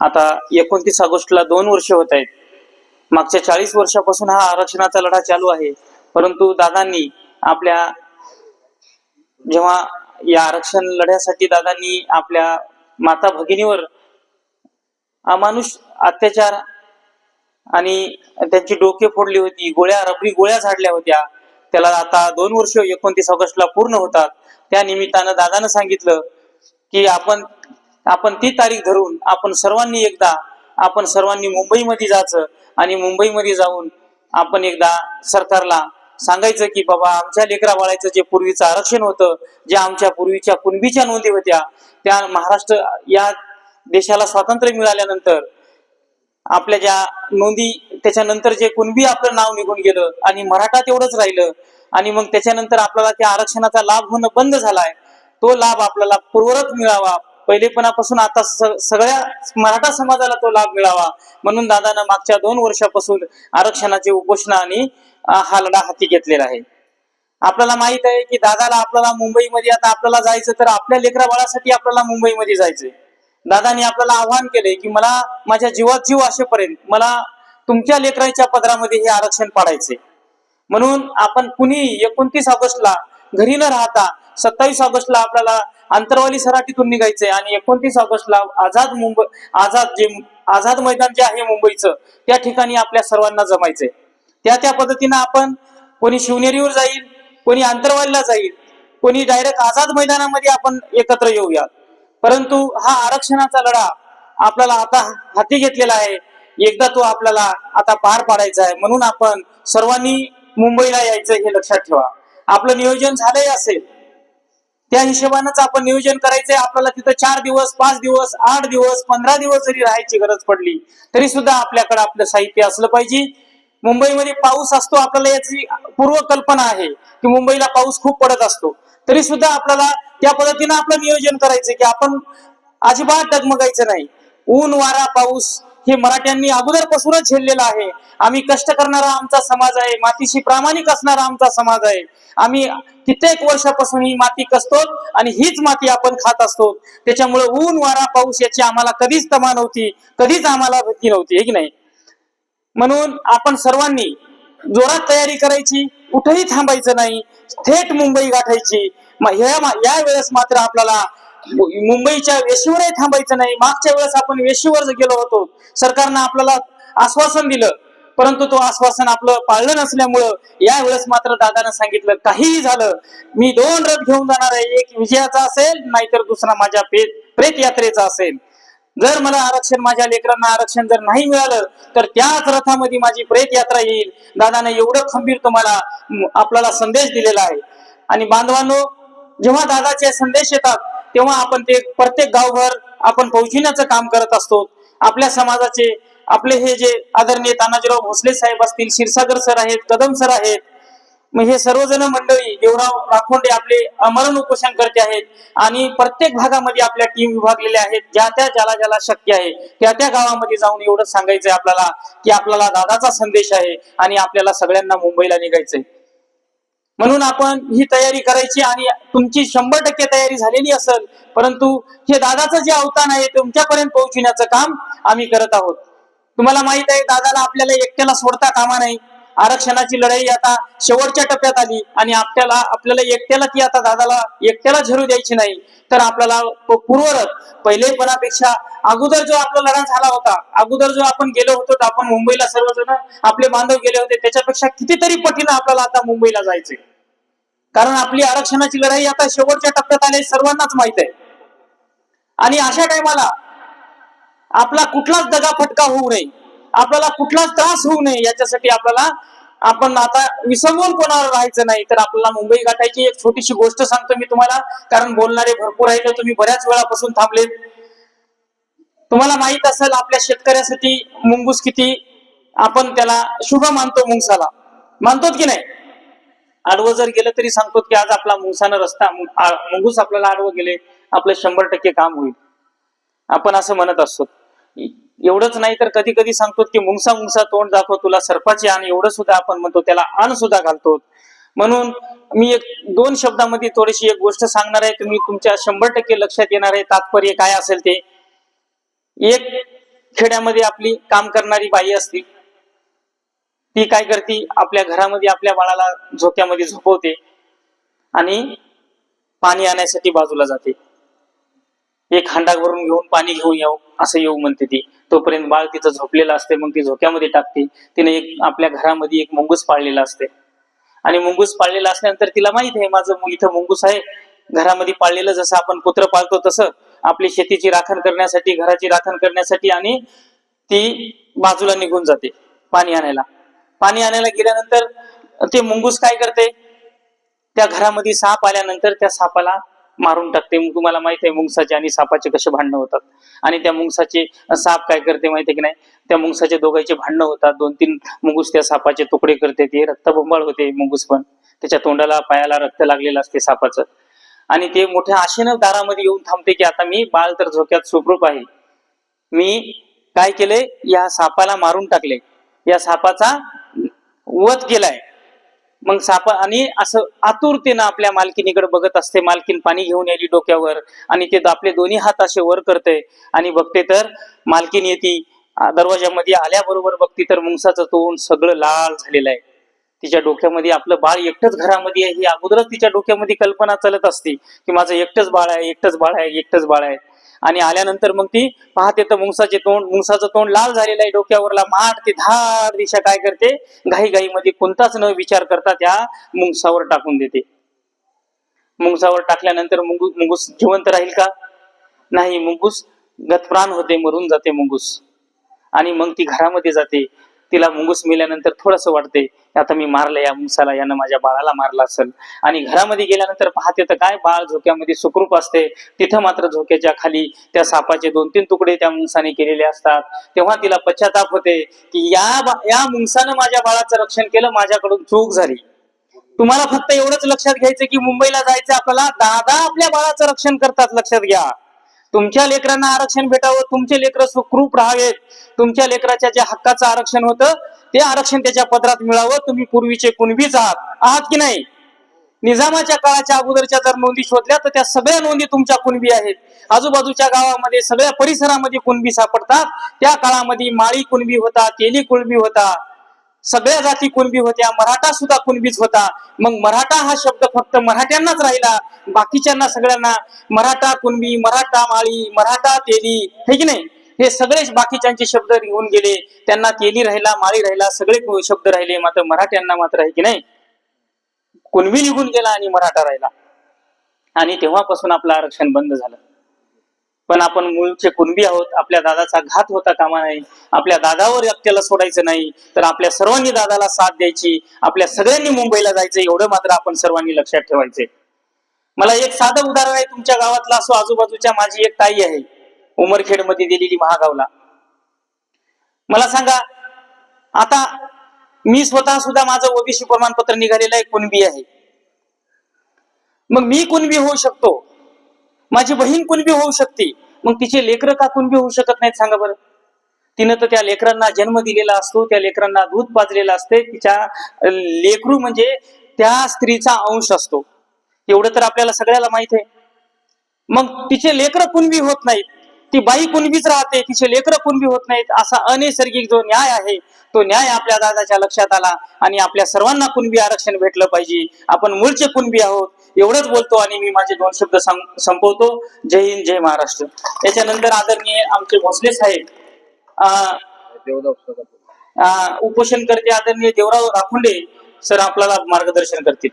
आता एकोणतीस ऑगस्टला दोन वर्ष होत आहेत. मागच्या चाळीस वर्षापासून हा आरक्षणाचा लढा चालू आहे. परंतु दादांनी आपल्या जेव्हा या आरक्षण लढ्यासाठी दादांनी आपल्या माता भगिनीवर अमानुष अत्याचार आणि त्यांची डोके फोडली होती गोळ्या रबरी गोळ्या झाडल्या होत्या त्याला आता दोन वर्ष एकोणतीस ऑगस्टला पूर्ण होतात. त्या निमित्तानं दादानं सांगितलं की आपण आपण ती तारीख धरून आपण सर्वांनी एकदा आपण सर्वांनी मुंबईमध्ये जायचं आणि मुंबईमध्ये जाऊन आपण एकदा सरकारला सांगायचं की बाबा आमच्या लेकरा बाळाचं जे पूर्वीचं आरक्षण होतं जे आमच्या पूर्वीच्या कुणबीच्या नोंदी होत्या त्या महाराष्ट्र या देशाला स्वातंत्र्य मिळाल्यानंतर आपल्या ज्या नोंदी त्याच्यानंतर जे कुणबी आपलं नाव निघून गेलं आणि मराठा तेवढंच राहिलं आणि मग त्याच्यानंतर आपल्याला त्या आरक्षणाचा लाभ होणं बंद झालाय तो लाभ आपल्याला पूर्वरत मिळावा. पहिलेपणापासून आता सगळ्या मराठा समाजाला तो लाभ मिळावा. म्हणून दादानं मागच्या दोन वर्षापासून आरक्षणाचे उपोषणा आणि हा लढा हाती घेतलेला आहे. आपल्याला माहीत आहे की दादाला आपल्याला मुंबईमध्ये आता आपल्याला जायचं तर आपल्या लेकरा बाळासाठी आपल्याला मुंबईमध्ये जायचंय. दादानी आपल्याला आव्हान केलंय की मला माझ्या जीवात जीव असेपर्यंत मला तुमच्या लेकरांच्या पदरामध्ये हे आरक्षण पाडायचे म्हणून आपण कुणी एकोणतीस ऑगस्टला घरी न राहता सत्तावीस ऑगस्टला आपल्याला आंतरवाली सराटीतून निघायचंय. आणि एकोणतीस ऑगस्टला आझाद मुंबई आझाद जे आझाद मैदान जे आहे मुंबईचं त्या ठिकाणी आपल्या सर्वांना जमायचंय. त्या त्या पद्धतीनं आपण कोणी शिवनेरीवर जाईल कोणी आंतरवालीला जाईल कोणी डायरेक्ट आझाद मैदानामध्ये आपण एकत्र येऊयात परंतु हा आरक्षणाचा लढा आपल्याला आता हाती घेतलेला आहे. एकदा तो आपल्याला आता पार पाडायचा आहे. म्हणून आपण सर्वांनी मुंबईला यायचं हे लक्षात ठेवा. आपलं नियोजन झालंही असेल. त्या हिशोबानंच आपण नियोजन करायचंय. आपल्याला तिथं चार दिवस पाच दिवस आठ दिवस पंधरा दिवस जरी राहायची गरज पडली तरी सुद्धा आपल्याकडे आपलं साहित्य असलं पाहिजे. मुंबईमध्ये पाऊस असतो आपल्याला याची पूर्व कल्पना आहे की मुंबईला पाऊस खूप पडत असतो. तरी सुद्धा आपल्याला त्या पद्धतीनं आपलं नियोजन करायचं की आपण अजिबात डगमगायचं नाही. ऊन वारा पाऊस हे मराठ्यांनी अगोदरपासूनच झेललेलं आहे. आम्ही कष्ट करणारा आमचा समाज आहे. मातीशी प्रामाणिक असणारा आमचा समाज आहे. आम्ही कित्येक वर्षापासून ही माती कसतो आणि हीच माती आपण खात असतो. त्याच्यामुळे ऊन वारा पाऊस याची आम्हाला कधीच तमा नव्हती. कधीच आम्हाला भीती नव्हती. हे की नाही? म्हणून आपण सर्वांनी जोरात तयारी करायची. कुठेही थांबायचं नाही. थेट मुंबई गाठायची. ह्या या वेळेस मात्र आपल्याला मुंबईच्या वेशीवरही थांबायचं नाही. मागच्या वेळेस आपण वेशीवर गेलो होतो सरकारनं आपल्याला आश्वासन दिलं. परंतु तो आश्वासन आपलं पाळलं नसल्यामुळं या वेळेस मात्र दादानं सांगितलं काहीही झालं मी दोन रथ घेऊन जाणार आहे. एक विजयाचा असेल नाहीतर दुसरा माझ्या प्रेत यात्रेचा असेल. जर मला आरक्षण माझ्या लेकरांना आरक्षण जर नाही मिळालं तर त्याच रथामध्ये माझी प्रेत यात्रा येईल. दादानं एवढं खंबीर तुम्हाला आपल्याला संदेश दिलेला आहे. आणि बांधवांनो जेव्हा दादाचे संदेश येतात तेव्हा आपण ते प्रत्येक गावभर आपण पोहोचविण्याचं काम करत असतो. आपल्या समाजाचे आपले हे जे आदरणीय तानाजीराव भोसले साहेब असतील क्षीरसागर सर आहेत कदम सर आहेत मग हे सर्वजण मंडळी देवराव राखोंडे आपले अमरण उपोषण करते आहेत आणि प्रत्येक भागामध्ये आपल्या टीम विभागलेल्या आहेत. ज्या त्या ज्याला ज्याला शक्य आहे त्या त्या गावामध्ये जाऊन एवढं सांगायचंय आपल्याला की आपल्याला दादाचा संदेश आहे आणि आपल्याला सगळ्यांना मुंबईला निघायचंय. म्हणून आपण ही तयारी करायची आणि तुमची शंभर टक्के तयारी झालेली असेल परंतु हे दादाचं जे अवतान आहे तुमच्यापर्यंत पोहोचविण्याचं काम आम्ही करत आहोत. तुम्हाला माहीत आहे दादाला आपल्याला एकट्याला सोडता कामा नाही. आरक्षणाची लढाई आता शेवटच्या टप्प्यात आली आणि आपल्याला आपल्याला एकट्याला ती आता दादाला एकट्याला झरू द्यायची नाही. तर आपल्याला तो पूर्वरत पहिलेपणापेक्षा अगोदर जो आपला लढा झाला होता अगोदर जो आपण गेलो होतो तर आपण मुंबईला सर्वजण आपले बांधव गेले होते. त्याच्यापेक्षा कितीतरी पटीनं आपल्याला आता मुंबईला जायचंय. कारण आपली आरक्षणाची लढाई आता शेवटच्या टप्प्यात आले सर्वांनाच माहीत आहे. आणि अशा टायमाला आपला कुठलाच दगा फटका होऊ नये. आपल्याला कुठलाच त्रास होऊ नये याच्यासाठी आपल्याला आपण आता विसंबून कोणाला राहायचं नाही तर आपल्याला मुंबई गाठायची एक छोटीशी गोष्ट सांगतो मी तुम्हाला. कारण बोलणारे भरपूर आहेत तुम्ही बऱ्याच वेळापासून थांबले तुम्हाला माहीत असेल आपल्या शेतकऱ्यासाठी मुंगूस किती आपण त्याला शुभ मानतो मुंगसाला. मानतो की नाही? आडवं जर गेलं तरी सांगतो की आज आपला मुंगसानं रस्ता मुंगूस आपल्याला आडवं गेले आपलं शंभर टक्के काम होईल. आपण असं म्हणत असतो एवढंच नाही तर कधी कधी सांगतो की मुंगसा मुंगसा तोंड दाखव तुला सर्पाची आणि एवढं सुद्धा आपण म्हणतो त्याला आण सुद्धा घालतो म्हणून मी एक दोन शब्दामध्ये थोडीशी एक गोष्ट सांगणार आहे तुम्ही तुमच्या शंभर टक्के लक्षात येणार आहे तात्पर्य काय असेल ते. एक खेड्यामध्ये आपली काम करणारी बाई असते ती काय करते आपल्या घरामध्ये आपल्या बाळाला झोक्यामध्ये झोपवते आणि पाणी आणण्यासाठी बाजूला जाते. एक हांडा भरून घेऊन पाणी घेऊन येऊ असं येऊ म्हणते ती. तोपर्यंत बाळ तिचं झोपलेलं असते मग ती झोक्यामध्ये टाकते. तिने एक आपल्या घरामध्ये एक मुंगूस पाळलेला असते. आणि मुंगूस पाळलेला असल्यानंतर तिला माहीत आहे माझं इथं मुंगूस आहे. घरामध्ये पाळलेलं जसं आपण कुत्र पाळतो तसं आपली शेतीची राखण करण्यासाठी घराची राखण करण्यासाठी आणि ती बाजूला निघून जाते पाणी आणायला. पाणी आणायला गेल्यानंतर ते मुंगूस काय करते? त्या घरामध्ये साप आल्यानंतर त्या सापाला मारून टाकते. मग तुम्हाला माहीत आहे मुंगसाचे आणि सापाचे कसे भांडणं होतात. आणि त्या मुंगसाचे साप काय करते माहिती की नाही? त्या मुंगसाचे दोघांचे भांडणं होतात. दोन तीन मुंगूस त्या सापाचे तुकडे करते. ते रक्तबंबाळ होते मुंगूस पण. त्याच्या तोंडाला पायाला रक्त लागलेलं असते सापाचं. आणि ते मोठ्या आशेनं दारामध्ये येऊन थांबते की आता मी बाळ तर झोक्यात सुखरूप आहे. मी काय केलंय? या सापाला मारून टाकले या सापाचा वध केलाय. मग साप आणि असं आतुरतेनं आपल्या मालकीनीकडे बघत असते. मालकीन पाणी घेऊन यायली डोक्यावर आणि ते आपले दोन्ही हात असे वर करते आणि बघते तर मालकीन येते दरवाजामध्ये आल्याबरोबर बघते तर मुंगसाचं तोंड सगळं लाल झालेलं आहे. तिच्या डोक्यामध्ये आपलं बाळ एकटंच घरामध्ये आहे ही अगोदरच तिच्या डोक्यामध्ये कल्पना चालत असते की माझं एकटंच बाळ आहे एकटंच बाळ आहे एकटंच बाळ आहे. आणि आल्यानंतर मग ती पाहते तर मुंगसाचे तोंड मुंगसाचं तोंड लाल झालेलं आहे डोक्यावरला माठ ते धार दिशा काय करते? घाई घाईमध्ये कोणताच न विचार करता त्या मुंगसावर टाकून देते. मुंगसावर टाकल्यानंतर मुंगू मुंगूस जिवंत राहील का? नाही मुंगूस गतप्राण होते मरून जाते मुंगूस. आणि मग ती घरामध्ये जाते. तिला मुंगूस मिल्यानंतर थोडस वाटते आता मी मारलं या मुंगसाला यानं माझ्या बाळाला मारला असेल. आणि घरामध्ये गेल्यानंतर पाहते तर काय बाळ झोक्यामध्ये सुखरूप असते. तिथं मात्र झोक्याच्या खाली त्या सापाचे दोन तीन तुकडे त्या मुंगसाने केलेले असतात. तेव्हा तिला पश्चाताप होते की या या मुंगसानं माझ्या बाळाचं रक्षण केलं माझ्याकडून चूक झाली. तुम्हाला फक्त एवढंच लक्षात घ्यायचं की मुंबईला जायचं आपल्याला? दादा आपल्या बाळाचं रक्षण करतात लक्षात घ्या. तुमच्या लेकरांना आरक्षण भेटावं तुमचे लेकर सुखरूप राहावेत. तुमच्या लेकराच्या ज्या हक्काचं आरक्षण होतं ते आरक्षण त्याच्या पत्रात मिळावं. तुम्ही पूर्वीचे कुणबीच आहात. आहात की नाही? निजामाच्या काळाच्या अगोदरच्या जर नोंदी शोधल्या तर त्या सगळ्या नोंदी तुमच्या कुणबी आहेत. आजूबाजूच्या गावामध्ये सगळ्या परिसरामध्ये कुणबी सापडतात. त्या काळामध्ये माळी कुणबी होता तेली कुणबी होता. सगळ्या जाती कुणबी होत्या मराठा सुद्धा कुणबीच होता. मग मराठा हा शब्द फक्त मराठ्यांनाच राहिला बाकीच्यांना सगळ्यांना मराठा कुणबी मराठा माळी मराठा तेली हे की नाही? हे सगळेच बाकीच्यांचे शब्द निघून गेले. त्यांना तेली राहिला माळी राहिला सगळे शब्द राहिले मात्र मराठ्यांना मात्र आहे की नाही? कुणबी निघून गेला आणि मराठा राहिला. आणि तेव्हापासून आपलं आरक्षण बंद झालं. पण आपण मूळचे कुणबी आहोत. आपल्या दादाचा घात होता कामा नाही. आपल्या दादावर एकट्याला सोडायचं नाही. तर आपल्या सर्वांनी दादाला साथ द्यायची. आपल्या सगळ्यांनी मुंबईला जायचं. एवढं मात्र आपण सर्वांनी लक्षात ठेवायचे मला एक साधं उदाहरण आहे. तुमच्या गावातला असो आजूबाजूच्या माझी एक ताई आहे. उमरखेडमध्ये दिलेली महागावला. मला सांगा आता मी स्वतः सुद्धा माझं ओबीसी प्रमाणपत्र निघालेलं आहे. कुणबी आहे? मग मी कुणबी होऊ शकतो? माझी बहीण कुणबी होऊ शकते? मग तिचे लेकरं का कुणबी होऊ शकत नाहीत? सांगा बरं. तिनं तर त्या लेकरांना जन्म दिलेला असतो त्या लेकरांना दूध पाजलेलं असते तिच्या लेकरू म्हणजे त्या स्त्रीचा अंश असतो. एवढं तर आपल्याला सगळ्याला माहीत आहे. मग तिचे लेकरं कुणबी होत नाहीत? ती बाई कुणबीच राहते? तिचे लेकरं कुणबी होत नाहीत? असा अनैसर्गिक जो न्याय आहे तो न्याय आपल्या दादाच्या लक्षात आला आणि आपल्या सर्वांना कुणबी आरक्षण भेटलं पाहिजे? आपण मूळचे कुणबी आहोत? एवढंच बोलतो आणि मी माझे दोन शब्द संपवतो. जय हिंद जय महाराष्ट्र. त्याच्यानंतर आदरणीय आमचे भोसले साहेब उपोषण करते आदरणीय देवराव राखुंडे सर आपल्याला मार्गदर्शन करतील.